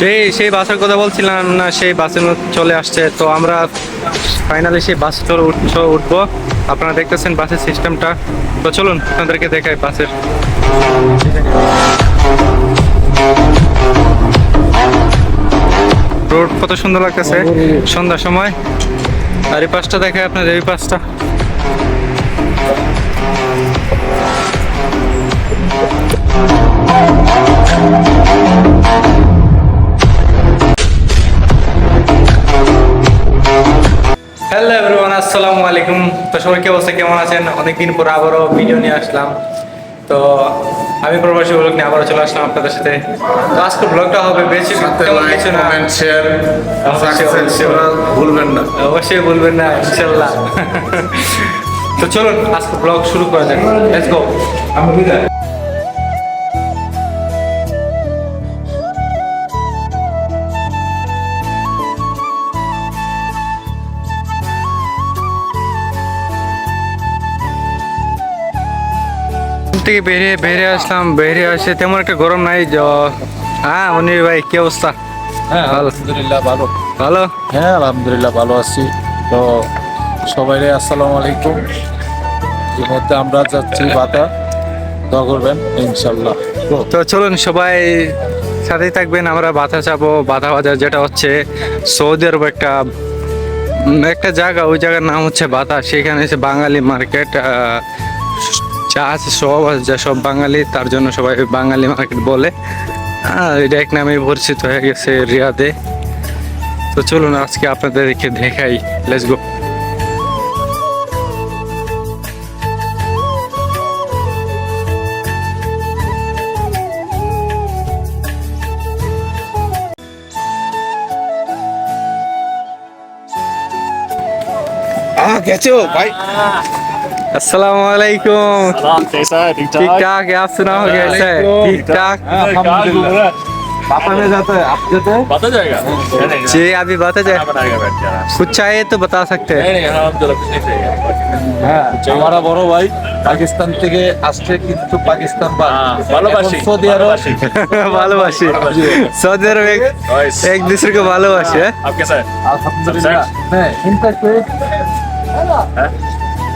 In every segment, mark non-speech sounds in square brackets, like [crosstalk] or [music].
যে সেই বাসের কথা বলছিলাম না, সেই মধ্যে চলে আসছে। তো আমরা ফাইনালি সেই বাস চলে উঠছ উঠবো। আপনারা দেখতেছেন বাসের সিস্টেমটা তো চলুন, আপনাদেরকে দেখাই বাসের। রোড কত সুন্দর লাগতেছে। সন্ধ্যার সময়। আর এই পাশটা দেখায় আপনার এই পাশটা। হ্যালো এভরিওয়ান আসসালামু আলাইকুম তো সবাই কি অবস্থা? কেমন আছেন? অনেকদিন পর আবারও ভিডিও নিয়ে আসলাম। তো আমি প্রবাসী ব্লগ নিয়ে আবারও চলে আসলাম আপনাদের সাথে। তো আজকে ব্লগটা হবে বেশি কিছু না। শেয়ার। ভুলবেন না। অবশ্যই বলবেন না ইনশাল্লাহ। [laughs] তো চলুন আজকে ব্লগ শুরু করা যাক। লেটস গো আমি বিদায়। থেকে বেরিয়ে বেরিয়ে আসলাম বেরিয়ে আসে তেমন একটা গরম নাই হ্যাঁ মনির ভাই কি অবস্থা? হ্যাঁ আলহামদুলিল্লাহ ভালো। ভালো? হ্যাঁ আলহামদুলিল্লাহ ভালো আছি। তো সবাই আসসালামু আলাইকুম। এই মুহূর্তে আমরা যাচ্ছি বাতা দোয়া করবেন ইনশাল্লাহ তো চলুন সবাই সাথেই থাকবেন। আমরা বাধা যাব বাধা বাজার যেটা হচ্ছে সৌদি আরব একটা একটা জায়গা ওই জায়গার নাম হচ্ছে বাতা। সেখানে এসে বাঙালি মার্কেট যা আছে সব আছে যা সব বাঙালি তার জন্য সবাই বাঙালি মার্কেট বলে আহ, এটা এক নামে পরিচিত হয়ে গেছে রিয়াদে তো চলুন আজকে আপনাদেরকে দেখাই লেটস গো গেছো ভাই अस्सलाम वालेकुम सलाम कैसा है ठीक ठीक ठाक है आप सुनाओ कैसे है ठीक ठाक আলহামদুলিল্লাহ বাতা में जाता है आप जाते हैं बता जाएगा नहीं, नहीं, जी अभी बता जाए खाना बनाएगा बैठ के आराम से। कुछ चाहिए तो बता सकते हैं नहीं नहीं अलहमदुलिल्लाह कुछ नहीं चाहिए হ্যাঁ আমার বড় ভাই পাকিস্তান থেকে আসছে কিন্তু পাকিস্তান বা हाँ, ভালোবাসি এখন সৌদি আরব [laughs] ভালোবাসি। ভালোবাসি সৌদি আরব এক Nice. एक दूसरे को ভালোবাসে হ্যাঁ? आप कैसा है আলহামদুলিল্লাহ হ্যাঁ ইনফ্যাক্ট मैं कोई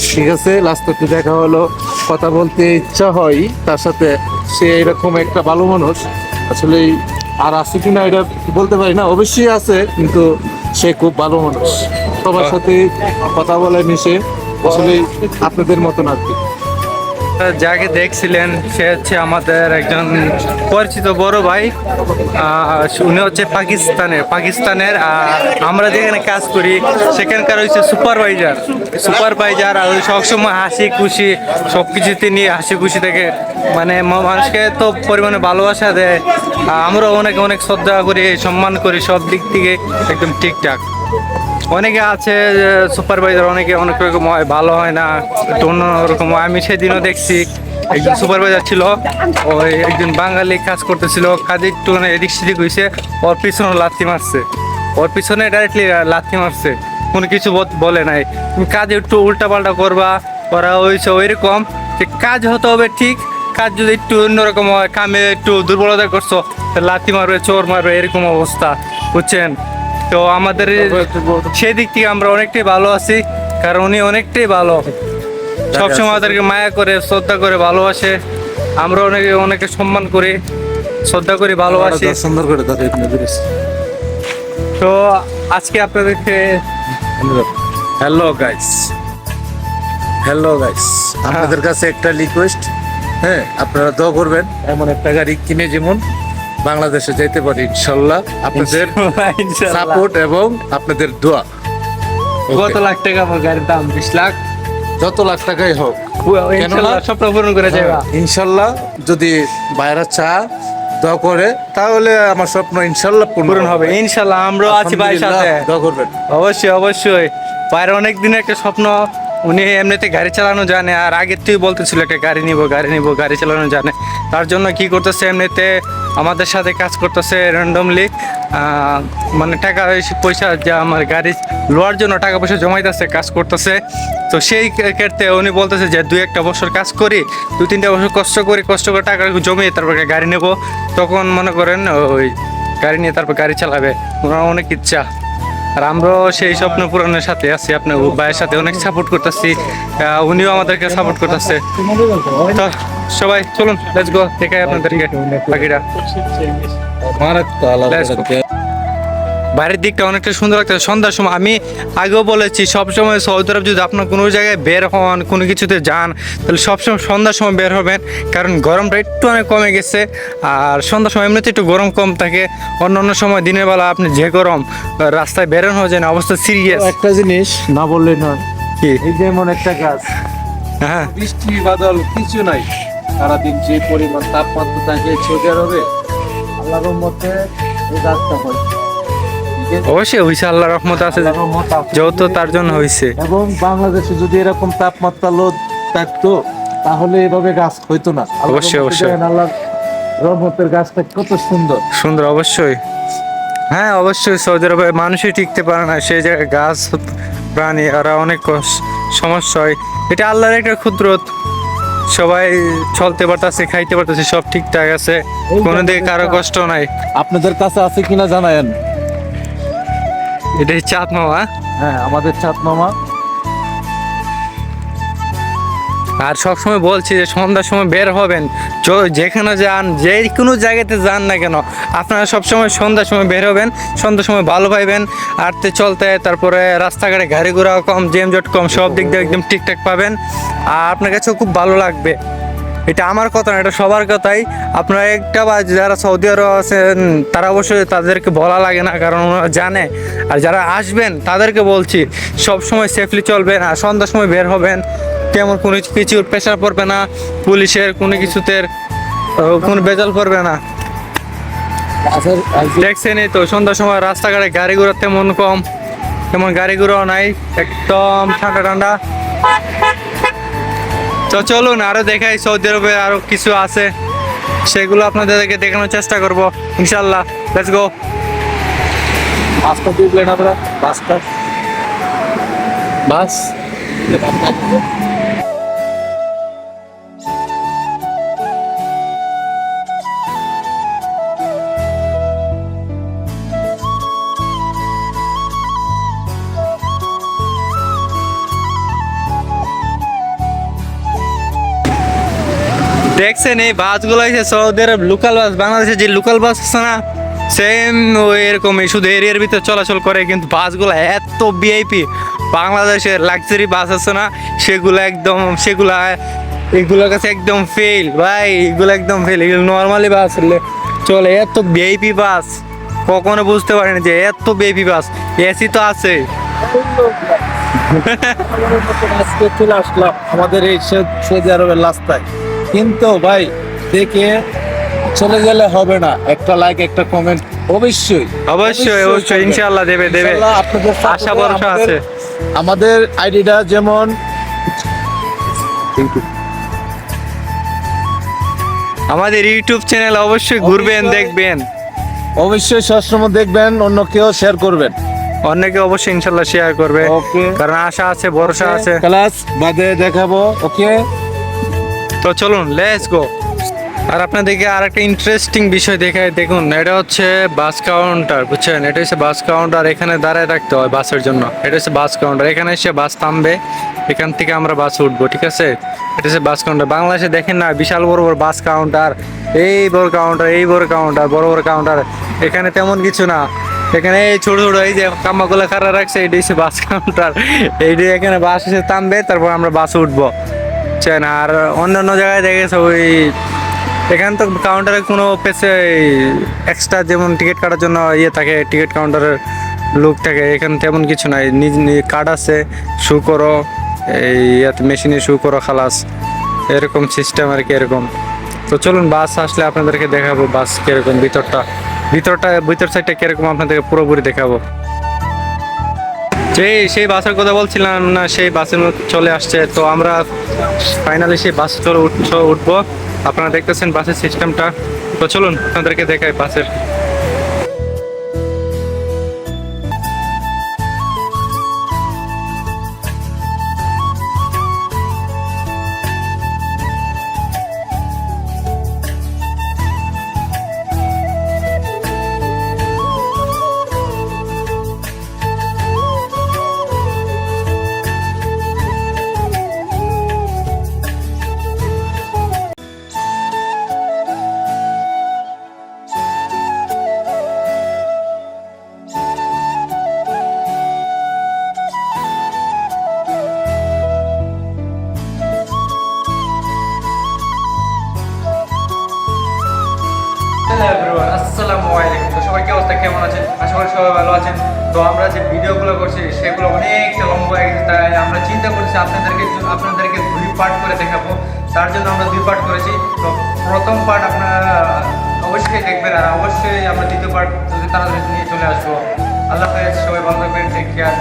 ঠিক আছে লাস্ট একটু দেখা হলো, কথা বলতে ইচ্ছা হয়, তার সাথে সে এরকম একটা ভালো মানুষ। আসলে আর আছে কি না এটা বলতে পারি না, অবশ্যই আছে, কিন্তু সে খুব ভালো মানুষ। সবার সাথে কথা বলে মিশে, আসলে আপনাদের মতন আর কি। যাকে দেখছিলেন, সে হচ্ছে আমাদের একজন পরিচিত বড় ভাই। উনি হচ্ছে পাকিস্তানের পাকিস্তানের আমরা যেখানে কাজ করি, সেখানকার হচ্ছে সুপারভাইজার। সুপারভাইজার আর সবসময় হাসি খুশি সব কিছুতে নিয়ে হাসি খুশি থেকে মানে মানুষকে তো পরিমাণে ভালোবাসা দেয়। আমরা অনেক অনেক শ্রদ্ধা করি, সম্মান করি, সব দিক থেকে একদম ঠিকঠাক। অনেকে আছে সুপারভাইজার অনেকে অনেক রকম হয়, ভালো হয় না, একটু অন্যরকম হয়। আমি সেদিনও দেখছি, একজন সুপারভাইজার ছিল ওই একজন বাঙালি কাজ করতেছিল, কাজে একটু এদিক সেদিক হয়েছে ওর পিছনে লাথি মারছে। ওর পিছনে ডাইরেক্টলি লাথি মারছে, কোনো কিছু বল- নাই। তুমি কাজে একটু উল্টা পাল্টা করবা, ওরা হয়েছে ওইরকম, যে কাজ হতে হবে ঠিক, কাজ যদি একটু অন্যরকম হয়, কামে একটু দুর্বলতা করছ লাথি মারবে, চোর মারবে, এরকম অবস্থা, বুঝছেন? তো আমাদের সেই দিক থেকে আমরা অনেকটাই ভালো আছি কারণ উনি অনেকটাই ভালো। সবসময় আমাদেরকে মায়া করে শ্রদ্ধা করে ভালোবাসে। আমরা অনেকে অনেকে সম্মান করি শ্রদ্ধা করি ভালোবাসি। সুন্দর করে তো আজকে আপনাদেরকে হ্যালো গাইস হ্যালো গাইস আপনাদের কাছে একটা রিকোয়েস্ট হ্যাঁ আপনারা দোয়া করবেন। এমন একটা গাড়ি কিনে যেমন বাংলাদেশে যেতে পারি ইনশাল্লাহ। আপনাদের সাপোর্ট এবং আপনাদের দোয়া। কত লাখ টাকা গাড়ির দাম? বিশ লাখ? যত লাখ টাকাই হোক। ইনশাল্লাহ স্বপ্ন পূরণ করে যাবে। ইনশাল্লাহ যদি বাইরা চা দোয়া করে তাহলে আমার স্বপ্ন ইনশাল্লাহ পূরণ হবে। ইনশাল্লাহ আমরাও আছি ভাইয়ের সাথে। দোয়া করবেন। অবশ্যই অবশ্যই। ভাইয়ের অনেক দিনের একটা স্বপ্ন উনি এমনিতে গাড়ি চালানো জানে আর আগের থেকে বলতেছিল একটা গাড়ি নিব গাড়ি নিব গাড়ি চালানো জানে। তার জন্য কি করতেছে এমনিতে আমাদের সাথে কাজ করতেছে র্যান্ডমলি মানে টাকা পয়সা যা আমার গাড়ি লোয়ার জন্য টাকা পয়সা জমাইতেছে, কাজ করতেছে। তো সেই ক্ষেত্রে উনি বলতেছে যে দু একটা বছর কাজ করি দু তিনটা বছর কষ্ট করি, কষ্ট করে টাকা জমিয়ে তারপর গাড়ি নেব। তখন মনে করেন ওই গাড়ি নিয়ে তারপর গাড়ি চালাবে। ওনার অনেক ইচ্ছা। আর আমরাও সেই স্বপ্ন পূরণের সাথে আছি আপনার ভাইয়ের সাথে অনেক সাপোর্ট করতেছি আহ, উনিও আমাদেরকে সাপোর্ট করতেছে। তো সবাই চলুন লেটস গো দেখাই আপনাদেরকে বাকিটা। বাইরের দিকটা অনেকটা সুন্দর লাগছে সন্ধ্যার সময় আমি আগেও বলেছি সবসময় সৌদি আরব যদি আপনার কোনো জায়গায় বের হন কোনো কিছুতে যান তাহলে সবসময় সন্ধ্যার সময় বের হবেন। কারণ গরমটা একটু অনেক কমে গেছে আর সন্ধ্যার সময় এমনিতে একটু গরম কম থাকে। অন্য অন্য সময় দিনের বেলা আপনি যে গরম রাস্তায় বেরোনো হয়ে যায় অবস্থা সিরিয়াস একটা জিনিস না বললে নয় কি? এই যেমন একটা গাছ হ্যাঁ। বৃষ্টি বাদল কিছু নাই। সারাদিন যে পরিমাণ তাপমাত্রা থাকে সৌদি আরবে আল্লাহর মতে এই গাছটা হয়? অবশ্যই হয়েছে আল্লাহ রহমত আছে যেহেতু তার জন্য হয়েছে এবং বাংলাদেশে যদি এরকম তাপমাত্রা লোদ থাকতো তাহলে এভাবে গাছ হইতো না। অবশ্যই, অবশ্যই। রহমতের গাছটা কত সুন্দর। সুন্দর অবশ্যই। হ্যাঁ অবশ্যই সৌদি আরবে মানুষই টিকতে পারে না সেই জায়গায় গাছ প্রাণী ওরা অনেক সমস্যা হয়। এটা আল্লাহর একটা ক্ষুদ্রত সবাই চলতে পারতেছে খাইতে পারতেছে সব ঠিকঠাক আছে। কোনো দিকে কারও কষ্ট নাই। আপনাদের কাছে আছে কিনা জানায়েন। এটাই চাঁদ মামা। হ্যাঁ আমাদের চাঁদ মামা। আর সবসময় বলছি যে সন্ধ্যার সময় বের হবেন। যেখানে যান যে কোনো জায়গাতে যান না কেন আপনারা সবসময় সন্ধ্যার সময় বের হবেন সন্ধ্যার সময় ভালো পাইবেন। আটতে চলতে তারপরে রাস্তাঘাটে গাড়ি ঘোড়া কম জেমজট কম সব দিক দিয়ে একদম ঠিকঠাক পাবেন। আর আপনার কাছেও খুব ভালো লাগবে। এটা আমার কথা না, এটা সবার কথাই। আপনারা একটা বা যারা সৌদি আরব আছেন, তারা অবশ্যই তাদেরকে বলা লাগে না, কারণ ওরা জানে। আর যারা আসবেন, তাদেরকে বলছি, সব সময় সেফলি চলবেন, আর সন্ধ্যার সময় বের হবেন। তেমন কোনো কিছুর প্রেশার পড়বে না, পুলিশের কোনো কিছুতে কোনো বেজাল পড়বে না। দেখছেনই তো, সন্ধ্যার সময় রাস্তাঘাটে গাড়ি ঘোড়া তেমন কম, তেমন গাড়ি ঘোড়াও নাই, একদম ঠান্ডা ঠান্ডা। তো চলুন আরও দেখাই সৌদি আরবে আরও কিছু আছে। সেগুলো আপনাদেরকে দেখানোর চেষ্টা করব। ইনশাল্লাহ লেটস গো বাসটা। বাস। দেখছেন এই বাসগুলো হচ্ছে সৌদি আরব লোকাল বাস বাংলাদেশের যে লোকাল বাস আছে না সেম এরকমই শুধু এরিয়ার ভিতরে চলাচল করে, কিন্তু বাসগুলো এত ভিআইপি বাংলাদেশের লাক্সারি বাস আছে না, সেগুলো একদম, সেগুলা, এগুলোর কাছে একদম ফেল ভাই, এগুলো একদম ফেল এগুলো নর্মালি বাস চলে, এত ভিআইপি বাস কখনো বুঝতে পারিনি যে এত ভিআইপি বাস এসি তো আছে। আজকে চলে আসলাম আমাদের এই সৌদি আরবের রাস্তায়। কিন্তু ভাই দেখে চলে গেলে হবে না। একটা লাইক একটা কমেন্ট অবশ্যই। অবশ্যই অবশ্যই। ইনশাআল্লাহ দেবে দেবে। আপনাদের আশা ভরসা আমাদের- আছে। আমাদের আইডিটা যেমন আমাদের ইউটিউব চ্যানেল অবশ্যই ঘুরবেন দেখবেন। অবশ্যই সবসময় দেখবেন অন্য কেউ শেয়ার করবেন। অনেকে অবশ্যই ইনশাল্লাহ শেয়ার করবে. কারণ আশা আছে ভরসা আছে। ক্লাস বাদে দেখাবো ওকে তো চলুন লেটস গো আর আপনাদেরকে আর একটা ইন্টারেস্টিং বিষয় দেখায় দেখুন, এটা হচ্ছে বাস কাউন্টার বুঝছেন? এটা হচ্ছে বাস কাউন্টার এখানে দাঁড়ায় রাখতে হয় বাসের জন্য। এটা হচ্ছে বাস কাউন্টার এখানে এসে বাস থামবে, এখান থেকে আমরা বাস উঠবো, ঠিক আছে? এটা হচ্ছে বাস কাউন্টার বাংলাদেশে দেখেন না, বিশাল বড় বড় বাস কাউন্টার এই বড় কাউন্টার এই বড় কাউন্টার বড় বড় কাউন্টার এখানে তেমন কিছু না। এখানে এই ছোট ছোট, এই যে কাম্মাগুলো খারা রাখছে এটি হচ্ছে বাস কাউন্টার এইটি এখানে বাস এসে থামবে, তারপর আমরা বাসে উঠবো। বুঝছেন আর অন্য অন্য জায়গায় দেখেছে ওই এখানে তো কাউন্টারে কোনো পেছে এক্সট্রা যেমন টিকিট কাটার জন্য ইয়ে থাকে টিকিট কাউন্টারের লুক থাকে, এখানে তেমন কিছু নাই। নিজ কার্ড আছে শু করো, এই ইয়াতে মেশিনে শু করো, খালাস, এরকম সিস্টেম আর কি, এরকম। তো চলুন বাস আসলে আপনাদেরকে দেখাবো বাস কীরকম, ভিতরটা। ভিতরটা, ভিতর সাইডটা কীরকম, আপনাদেরকে পুরোপুরি দেখাবো। যে সেই বাসের কথা বলছিলাম না, সেই বাসের চলে আসছে। তো আমরা ফাইনালি সেই বাস চলে উঠছ উঠবো। আপনারা দেখতেছেন বাসের সিস্টেমটা তো চলুন, আপনাদেরকে দেখাই বাসের আসসালামু আলাইকুম। সবাই, কি অবস্থা? কেমন আছেন? আশা করি সবাই ভালো আছেন। তো আমরা যে ভিডিওগুলো করছি, সেগুলো অনেকটা লম্বা হয়ে গেছে, তাই আমরা চিন্তা করছি আপনাদেরকে আপনাদেরকে দুই পার্ট করে দেখাবো। তার জন্য আমরা দুই পার্ট করেছি। তো প্রথম পার্ট আপনারা অবশ্যই দেখবেন, আর অবশ্যই আমরা দ্বিতীয় পার্ট যদি তাড়াতাড়ি নিয়ে চলে আসব। আল্লাহ হাফেজ, সবাই ভালো থাকবেন টেক কেয়ার